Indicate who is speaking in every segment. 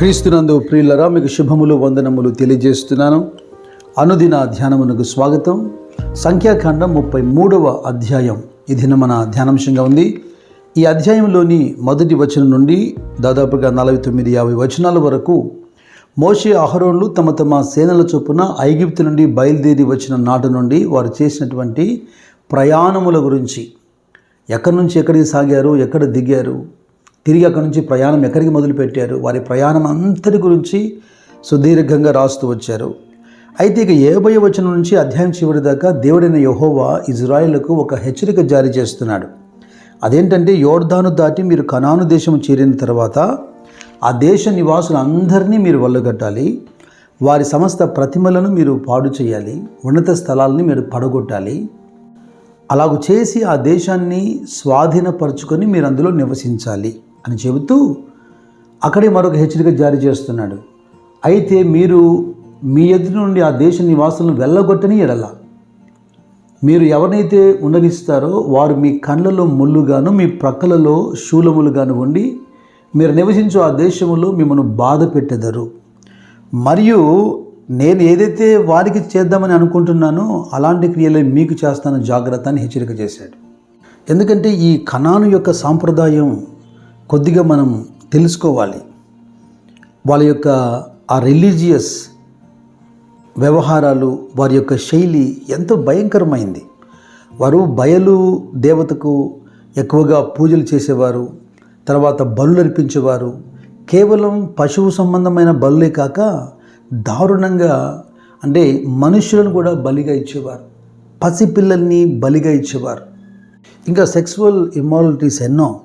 Speaker 1: క్రీస్తునందు ప్రియులరా మీకు శుభములు వందనములు తెలియజేస్తున్నాను. అనుదిన ధ్యానమునకు స్వాగతం. సంఖ్యాకాండం ముప్పై మూడవ అధ్యాయం ఇది మన ధ్యానాంశంగా ఉంది. ఈ అధ్యాయంలోని మొదటి వచనం నుండి దాదాపుగా నలభై తొమ్మిది యాభై వచనాల వరకు మోషే అహరోన్లు తమ తమ సేనల చొప్పున ఐగిప్తు నుండి బయలుదేరి వచ్చిన నాటి నుండి వారు చేసినటువంటి ప్రయాణముల గురించి. ఎక్కడి నుంచి ఎక్కడికి సాగారు? ఎక్కడ దిగారు? తిరిగి అక్కడి నుంచి ప్రయాణం ఎక్కడికి మొదలుపెట్టారు? వారి ప్రయాణం అంతటి గురించి సుదీర్ఘంగా రాస్తూ వచ్చారు. అయితే ఇక ఏబయ వచనం నుంచి అధ్యాయం చివరి దాకా దేవుడైన యహోవా ఇజ్రాయిల్కు ఒక హెచ్చరిక జారీ చేస్తున్నాడు. అదేంటంటే యోర్ధాను దాటి మీరు కనాను దేశం చేరిన తర్వాత ఆ దేశ నివాసులందరినీ మీరు వల్లగట్టాలి వారి సమస్త ప్రతిమలను మీరు పాడు చేయాలి. ఉన్నత స్థలాలని మీరు పడగొట్టాలి. అలాగ చేసి ఆ దేశాన్ని స్వాధీనపరచుకొని మీరు అందులో నివసించాలి. అని చెబుతూ అక్కడే మరొక హెచ్చరిక జారీ చేస్తున్నాడు. అయితే మీరు మీ ఎదుటి నుండి ఆ దేశ నివాసులను వెళ్ళగొట్టని ఎడల. మీరు ఎవరినైతే ఉండనిస్తారో వారు మీ కళ్ళలో ముళ్ళుగాను మీ ప్రక్కలలో శూలములుగాను ఉండి మీరు నివసించు ఆ దేశములో మిమ్మల్ని బాధ పెట్టెదరు. మరియు నేను ఏదైతే వారికి చేద్దామని అనుకుంటున్నానో అలాంటి క్రియలే మీకు చేస్తాను జాగ్రత్త అని హెచ్చరిక చేశాడు. ఎందుకంటే ఈ కణాను యొక్క సాంప్రదాయం కొద్దిగా మనం తెలుసుకోవాలి. వాళ్ళ యొక్క ఆ రిలీజియస్ వ్యవహారాలు వారి యొక్క శైలి ఎంతో భయంకరమైంది. వారు బయలు దేవతకు ఎక్కువగా పూజలు చేసేవారు తర్వాత బలు అర్పించేవారు. కేవలం పశువు సంబంధమైన బలులే కాక దారుణంగా అంటే మనుషులను కూడా బలిగా ఇచ్చేవారు. పసిపిల్లల్ని బలిగా ఇచ్చేవారు. ఇంకా సెక్సువల్ ఇమ్మాలిటీస్ ఎన్నో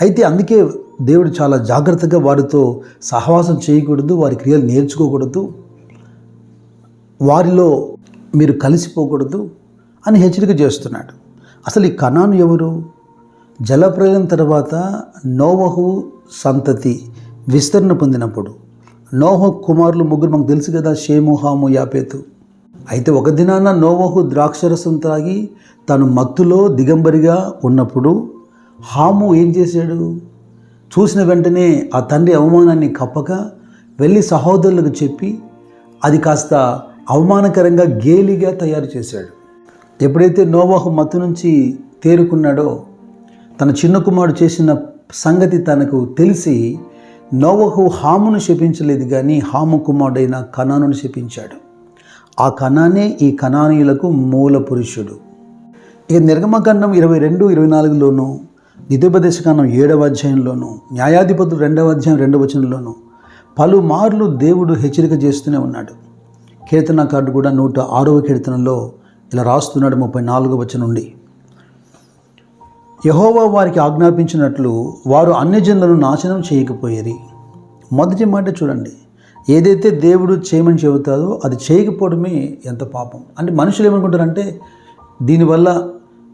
Speaker 1: అయితే అందుకే దేవుడు చాలా జాగ్రత్తగా వారితో సహవాసం చేయకూడదు వారి క్రియలు నేర్చుకోకూడదు వారిలో మీరు కలిసిపోకూడదు అని హెచ్చరిక చేస్తున్నాడు. అసలు ఈ కణాను ఎవరు? జలప్రలయం తర్వాత నోవహు సంతతి విస్తరణ పొందినప్పుడు నోహ కుమారులు ముగ్గురు మాకు తెలుసు కదా షేము హాము యాపేతు. అయితే ఒక దినాన నోవహు ద్రాక్షరసం త్రాగి తను మత్తులో దిగంబరిగా ఉన్నప్పుడు హాము ఏం చేశాడు? చూసిన వెంటనే ఆ తండ్రి అవమానాన్ని కప్పక వెళ్ళి సహోదరులకు చెప్పి అది కాస్త అవమానకరంగా గేలిగా తయారు చేశాడు. ఎప్పుడైతే నోవాహు మత్తు నుంచి తేరుకున్నాడో తన చిన్న కుమారుడు చేసిన సంగతి తనకు తెలిసి నోవహు హామును శపించలేదు కానీ హాము కుమారుడైన కణానును శపించాడు. ఆ కణానే ఈ కణానీయులకు మూల పురుషుడు. ఇక నిర్గమకాండం ఇరవై రెండు ఇరవై నాలుగులోనూ నిధుపదేశకాండం ఏడవ అధ్యాయంలోను న్యాయాధిపతులు రెండవ అధ్యాయం రెండవ వచనంలోను పలుమార్లు దేవుడు హెచ్చరిక చేస్తూనే ఉన్నాడు. కీర్తనకారుడు కూడా నూట ఆరవ కీర్తనలో ఇలా రాస్తున్నాడు ముప్పై నాలుగవ వచనం నుండి. యహోవా వారికి ఆజ్ఞాపించినట్లు వారు అన్యజనులను నాశనం చేయకపోయేరి మొదటి మాట చూడండి. ఏదైతే దేవుడు చేయమని చెబుతాడో అది చేయకపోవడమే ఎంత పాపం. అంటే మనుషులు ఏమనుకుంటారంటే దీనివల్ల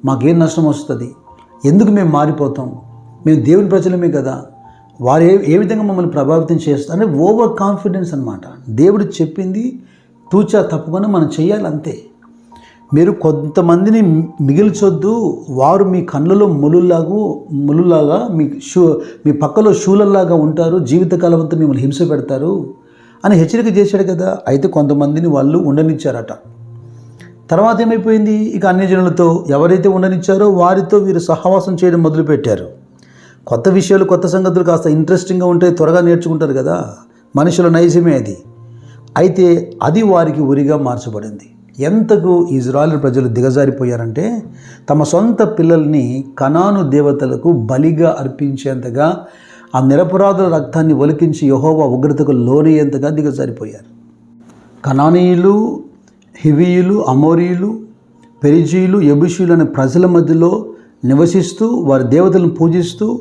Speaker 1: మాకేం నష్టం వస్తుంది? ఎందుకు మేము మారిపోతాం? మేము దేవుని ప్రజలమే కదా. వారు ఏ ఏ విధంగా మమ్మల్ని ప్రభావితం చేస్తారు అంటే ఓవర్ కాన్ఫిడెన్స్ అనమాట దేవుడు చెప్పింది తూచా తప్పకుండా మనం చేయాలి అంతే. మీరు కొంతమందిని మిగిల్చొద్దు. వారు మీ కళ్ళలో ములులాగు ములులాగా మీ షూ మీ పక్కలో షూలల్లాగా ఉంటారు. జీవితకాలం అంతా మిమ్మల్ని హింస పెడతారు అని హెచ్చరిక చేశాడు కదా. అయితే కొంతమందిని వాళ్ళు ఉండనిచ్చారట. తర్వాత ఏమైపోయింది? ఇక అన్ని జనులతో ఎవరైతే ఉండనిచ్చారో వారితో వీరు సహవాసం చేయడం మొదలుపెట్టారు. కొత్త విషయాలు కొత్త సంగతులు కాస్త ఇంట్రెస్టింగ్గా ఉంటే త్వరగా నేర్చుకుంటారు కదా? మనుషుల నైజమే అది. అయితే అది వారికి ఉరిగా మార్చబడింది. ఎంతకు ఇజ్రాయల్ ప్రజలు దిగజారిపోయారంటే తమ సొంత పిల్లల్ని కనాను దేవతలకు బలిగా అర్పించేంతగా ఆ నిరపరాధుల రక్తాన్ని ఒలికించి యహోవా ఉగ్రతకు లోనయ్యేంతగా దిగజారిపోయారు. కనానీయులు హివీయులు అమోరీయులు పెరిజీయులు ఎబుషీయులు అనే ప్రజల మధ్యలో నివసిస్తూ వారి దేవతలను పూజిస్తూ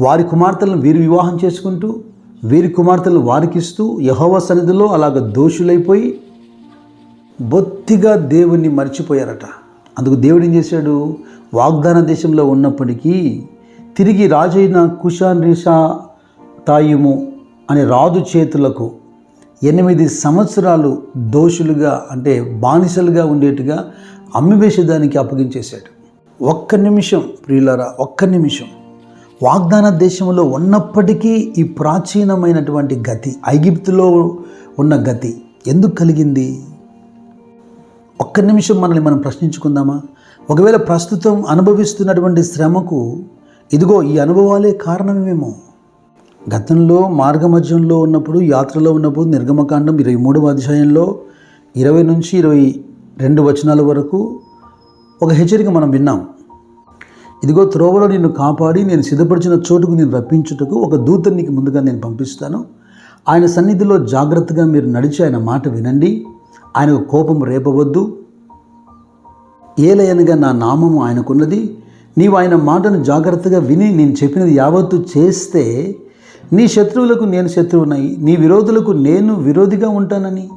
Speaker 1: వారి కుమార్తెలను వీరు వివాహం చేసుకుంటూ వీరి కుమార్తెలను వారికిస్తూ యహోవ సన్నిధిలో అలాగ దోషులైపోయి బొత్తిగా దేవుణ్ణి మర్చిపోయారట. అందుకు దేవుడు ఏం చేశాడు? వాగ్దాన దేశంలో ఉన్నప్పటికీ తిరిగి రాజైన కుషాన్ రిషా తాయిము అనే రాజు చేతులకు ఎనిమిది సంవత్సరాలు దోషులుగా అంటే బానిసలుగా ఉండేట్టుగా అమ్మివేషదానికి అప్పగించేశాడు. ఒక్క నిమిషం ప్రియులరా ఒక్క నిమిషం. వాగ్దాన దేశంలో ఉన్నప్పటికీ ఈ ప్రాచీనమైనటువంటి గతి ఐగిప్తులో ఉన్న గతి ఎందుకు కలిగింది? ఒక్క నిమిషం మనల్ని మనం ప్రశ్నించుకుందామా? ఒకవేళ ప్రస్తుతం అనుభవిస్తున్నటువంటి శ్రమకు ఇదిగో ఈ అనుభవాలే కారణమేమో. గతంలో మార్గమధ్యంలో ఉన్నప్పుడు యాత్రలో ఉన్నప్పుడు నిర్గమకాండం ఇరవై మూడవ అధ్యాయంలో ఇరవై నుంచి ఇరవై రెండు వచనాల వరకు ఒక హెచ్చరిక మనం విన్నాం. ఇదిగో త్రోవలో నిన్ను కాపాడి నేను సిద్ధపరిచిన చోటుకు నేను రప్పించుటకు ఒక దూతని నీకు ముందుగా నేను పంపిస్తాను. ఆయన సన్నిధిలో జాగ్రత్తగా మీరు నడిచి ఆయన మాట వినండి. ఆయనకు కోపం రేపవద్దు. ఏలయనగా నా నామము ఆయనకున్నది. నీవు ఆయన మాటను జాగ్రత్తగా విని నేను చెప్పినది యావత్తు చేస్తే నీ శత్రువులకు నేను శత్రువునై నీ విరోధులకు నేను విరోధిగా ఉంటానని.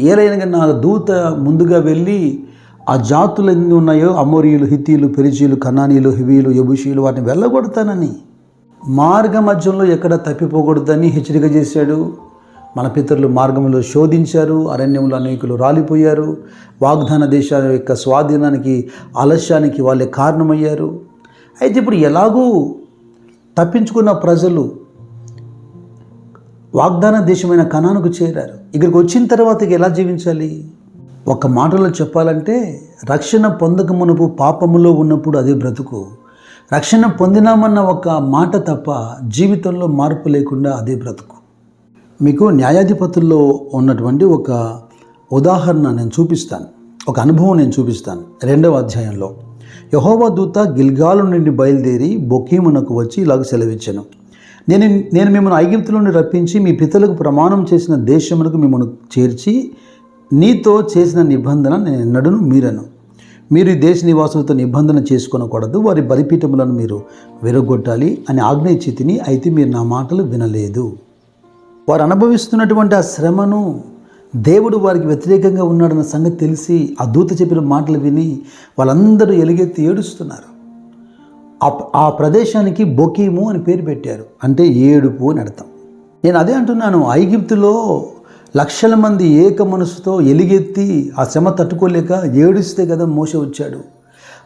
Speaker 1: ఏలైనగా నా దూత ముందుగా వెళ్ళి ఆ జాతులు ఎన్ని ఉన్నాయో అమోరియులు హితీలు పెరిచీలు కనానీలు హివీలు యబుషీలు వాటిని వెళ్ళగొడతానని. మార్గ మధ్యంలో ఎక్కడ తప్పిపోకూడదని హెచ్చరిక చేశాడు. మన పితరులు మార్గంలో శోధించారు అరణ్యంలో అనేకులు రాలిపోయారు. వాగ్దాన దేశాల యొక్క స్వాధీనానికి ఆలస్యానికి వాళ్ళే కారణమయ్యారు. అయితే ఇప్పుడు ఎలాగూ తప్పించుకున్న ప్రజలు వాగ్దాన దేశమైన కణానికి చేరారు. ఇక్కడికి వచ్చిన తర్వాత ఇక ఎలా జీవించాలి? ఒక మాటలో చెప్పాలంటే రక్షణ పొందక మునుపు పాపములో ఉన్నప్పుడు అదే బ్రతుకు. రక్షణ పొందినామన్న ఒక మాట తప్ప జీవితంలో మార్పు లేకుండా అదే బ్రతుకు. మీకు న్యాయాధిపతుల్లో ఉన్నటువంటి ఒక ఉదాహరణ నేను చూపిస్తాను. ఒక అనుభవం నేను చూపిస్తాను. రెండవ అధ్యాయంలో యహోవా దూత గిల్గాలు నుండి బయలుదేరి బొకీమునకు వచ్చి ఇలాగ సెలవిచ్చాను. నేను నేను మిమ్మల్ని ఐగిప్తులను నుండి రప్పించి మీ పితలకు ప్రమాణం చేసిన దేశములకు మిమ్మల్ని చేర్చి నీతో చేసిన నిబంధన నేను ఎన్నడను మీరను. మీరు ఈ దేశ నివాసులతో నిబంధన చేసుకొనకూడదు. వారి బలిపీఠములను మీరు విరగొట్టాలి అని ఆజ్ఞ అయితే మీరు నా మాటలు వినలేదు. వారు అనుభవిస్తున్నటువంటి ఆ శ్రమను దేవుడు వారికి వ్యతిరేకంగా ఉన్నాడన్న సంగతి తెలిసి ఆ దూత చెప్పిన మాటలు విని వాళ్ళందరూ ఎలుగెత్తి ఏడుస్తున్నారు. ఆ- ఆ ప్రదేశానికి బొకీము అని పేరు పెట్టారు. అంటే ఏడుపు అని అర్థం. నేను అదే అంటున్నాను ఐగిప్తులో లక్షల మంది ఏక మనసుతో ఎలుగెత్తి ఆ శ్రమ తట్టుకోలేక ఏడుస్తే కదా మోస వచ్చాడు.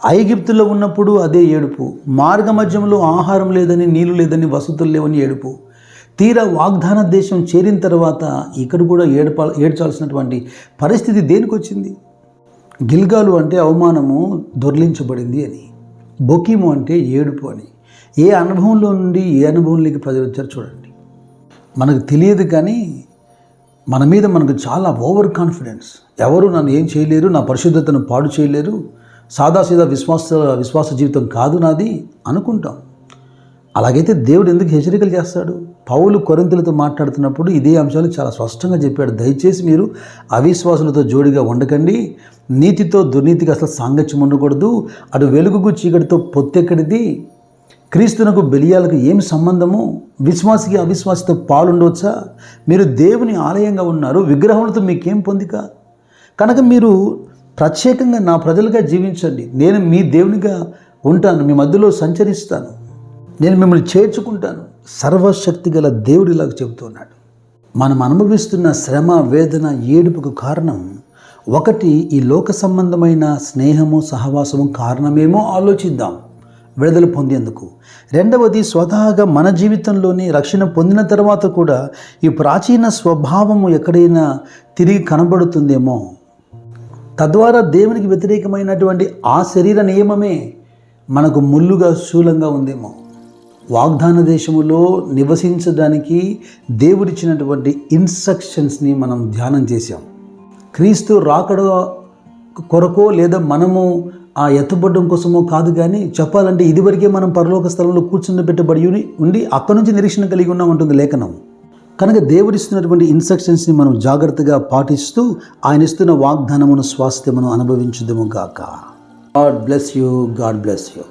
Speaker 1: ఐగిప్తులో ఉన్నప్పుడు అదే ఏడుపు. మార్గ మధ్యంలో ఆహారం లేదని నీళ్ళు లేదని వసతులు లేవని ఏడుపు. తీరా వాగ్దాన దేశం చేరిన తర్వాత ఇక్కడ కూడా ఏడప ఏడ్చాల్సినటువంటి పరిస్థితి దేనికి వచ్చింది గిల్గాలు అంటే అవమానము దొర్లించబడింది అని. బొకీము అంటే ఏడుపు అని. ఏ అనుభవంలో నుండి ఏ అనుభవంలోకి ప్రజలు వచ్చారు చూడండి. మనకు తెలియదు కానీ మన మీద మనకు చాలా ఓవర్ కాన్ఫిడెన్స్. ఎవరు నన్ను ఏం చేయలేరు నా పరిశుద్ధతను పాడు చేయలేరు సాదాసీదా విశ్వాస విశ్వాస జీవితం కాదు నాది అనుకుంటాం. అలాగైతే దేవుడు ఎందుకు హెచ్చరికలు చేస్తాడు? పౌలు కొరింతలతో మాట్లాడుతున్నప్పుడు ఇదే అంశాలు చాలా స్పష్టంగా చెప్పాడు. దయచేసి మీరు అవిశ్వాసులతో జోడిగా ఉండకండి. నీతితో దుర్నీతికి అసలు సాంగత్యం ఉండకూడదు. అటు వెలుగుకు చీకటితో పొత్తెక్కడిది. క్రీస్తునకు బెలియాలకు ఏమి సంబంధము? విశ్వాసికి అవిశ్వాసితో పాలుండవచ్చా మీరు దేవుని ఆలయంగా ఉన్నారు. విగ్రహములతో మీకేం పొందిక? కనుక మీరు ప్రత్యేకంగా నా ప్రజలుగా జీవించండి. నేను మీ దేవునిగా ఉంటాను. మీ మధ్యలో సంచరిస్తాను. నేను మిమ్మల్ని చేర్చుకుంటాను. సర్వశక్తి గల దేవుడు ఇలాగ చెబుతున్నాడు. మనం అనుభవిస్తున్న శ్రమ వేదన ఏడుపుకు కారణం ఒకటి ఈ లోక సంబంధమైన స్నేహము సహవాసము కారణమేమో ఆలోచిద్దాం. విడుదల పొందేందుకు. రెండవది స్వతహాగా మన జీవితంలోని రక్షణ పొందిన తర్వాత కూడా ఈ ప్రాచీన స్వభావము ఎక్కడైనా తిరిగి కనబడుతుందేమో. తద్వారా దేవునికి వ్యతిరేకమైనటువంటి ఆ శరీర నియమమే మనకు ముల్లుగా శూలంగా ఉందేమో. వాగ్దాన దేశములో నివసించడానికి దేవుడిచ్చినటువంటి ఇన్స్ట్రక్షన్స్ని మనం ధ్యానం చేసాం క్రీస్తు రాకడ కొరకో లేదా మనము ఆ ఎత్తబడ్డం కోసమో కాదు కానీ చెప్పాలంటే ఇదివరకే మనం పరలోక స్థలంలో కూర్చుని పెట్టబడి ఉండి అక్కడి నుంచి నిరీక్షణ కలిగి ఉన్నాం ఉంటుంది లేఖనం. కనుక దేవుడిస్తున్నటువంటి ఇన్స్ట్రక్షన్స్ని మనం జాగ్రత్తగా పాటిస్తూ ఆయన ఇస్తున్న వాగ్దానమును స్వాస్థ్యమును అనుభవించుదము గాక. God bless you God bless you.